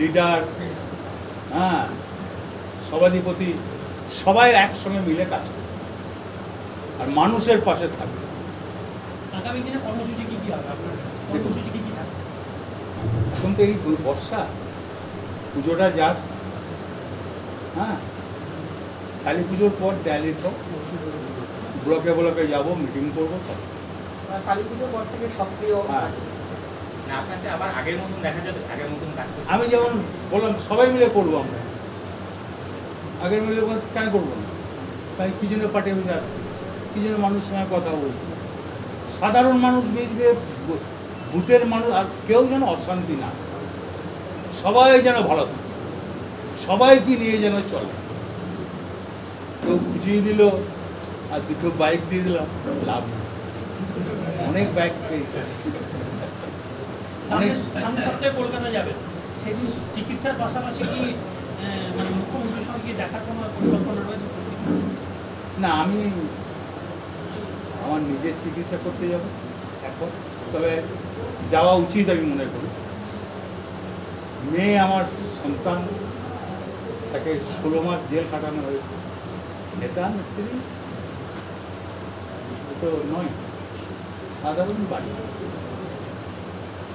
Leader হ্যাঁ সভাধিপতি সবাই একসঙ্গে মিলে কাজ করে। আর মানুষের পাশে থাকবে। আগামী দিনে কর্মসূচি কি কি হবে আপনার? কর্মসূচি কি কি থাকছে? এখন তো এই বর্ষা পুজোটা যাক হ্যাঁ কালী পুজোর পর দিয়ালির পর ব্লকে ব্লকে যাব মিটিং করব সব। কালী পুজোর পর থেকে সক্রিয় হ্যাঁ আমি যেমন বললাম, সবাই মিলে করব আমরা। আগের মিলে কেন করব না? তাই কি জন্য পার্টি অফিসে আসছে? কি জন্য মানুষের সঙ্গে কথা বলছে? সাধারণ মানুষ মিলবে, ভূ- ভূতের মানুষ, আর কেউ যেন অশান্তি না সবাই যেন ভালো থাকে। সবাইকে নিয়ে যেন চলে। কেউ বুঝিয়ে দিল, আর দুটো বাইক দিয়ে দিলাম, লাভ। অনেক বাইক পেয়েছে। অনেক সপ্তাহে কলকাতা যাবেন সেদিন চিকিৎসার পাশাপাশি কি মানে মুখ্যমন্ত্রীর সঙ্গে দেখার কোনো পরিকল্পনা রয়েছে? না আমি আমার নিজের চিকিৎসা করতে যাব এখন। তবে যাওয়া উচিত আমি মনে করি। মেয়ে আমার সন্তান তাকে ষোলো মাস জেল কাটানো হয়েছে। নেতা নেত্রী তো নয় সাধারণ বাড়ি।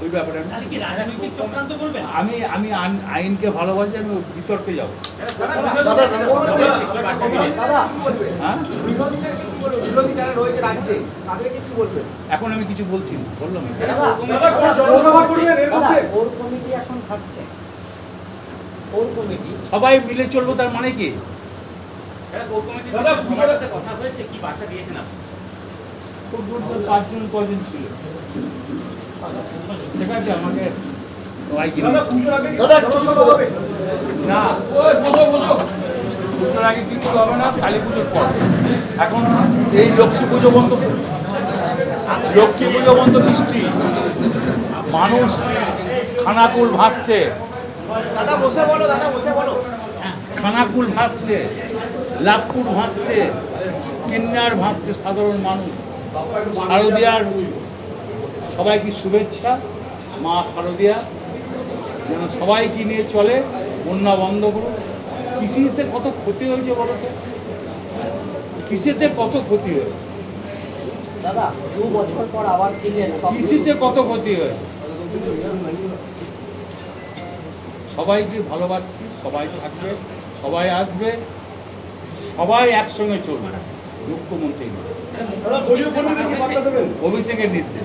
ওই ব্যাপারে আমি আমি আমি আইনকে ভালোবাসি আমি বিতর্কে যাব। হ্যাঁ? বিরোধীদেরকে কি বলবেন বিরোধী যারা রয়েছে রাজ্যে তাদেরকে কি বলবেন এখন আমি কিছু বলছি না বললাম কোর কমিটি এখন থাকছে। সবাই মিলে চলবো তার মানে কি? কথা হয়েছে কি বার্তা দিয়েছেন আপনি? পাঁচজন কজন ছিল? এখন এই লক্ষ্মী পুজো বন্ধ লক্ষ্মী পুজো বন্ধ বৃষ্টি মানুষ খানাকুল ভাসছে দাদা বসে বলো, দাদা, বসে বলো। খানাকুল ভাসছে লাভপুর ভাসছে কিন্নার ভাসছে সাধারণ মানুষ শারদিয়ার সবাইকে শুভেচ্ছা মা শারদিয়া। যেন সবাইকে নিয়ে চলে বন্যা বন্ধ করুন কৃষিতে কত ক্ষতি হয়েছে বলো তো? কৃষিতে কত ক্ষতি হয়েছে? দাদা দু বছর পর আবার কৃষিতে কত ক্ষতি হয়েছে? সবাইকে ভালোবাসছি সবাই থাকবে সবাই আসবে সবাই একসঙ্গে চলবে। মুখ্যমন্ত্রী। অভিষেকের নির্দেশ।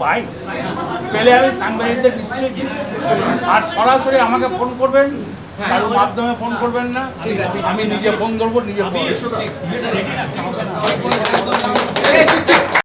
পাই পেলে আমি সাংবাদিকদের নিশ্চয়ই দিই। আর সরাসরি আমাকে ফোন করবেন কারোর মাধ্যমে ফোন করবেন না। আমি নিজে ফোন ধরবো, নিজে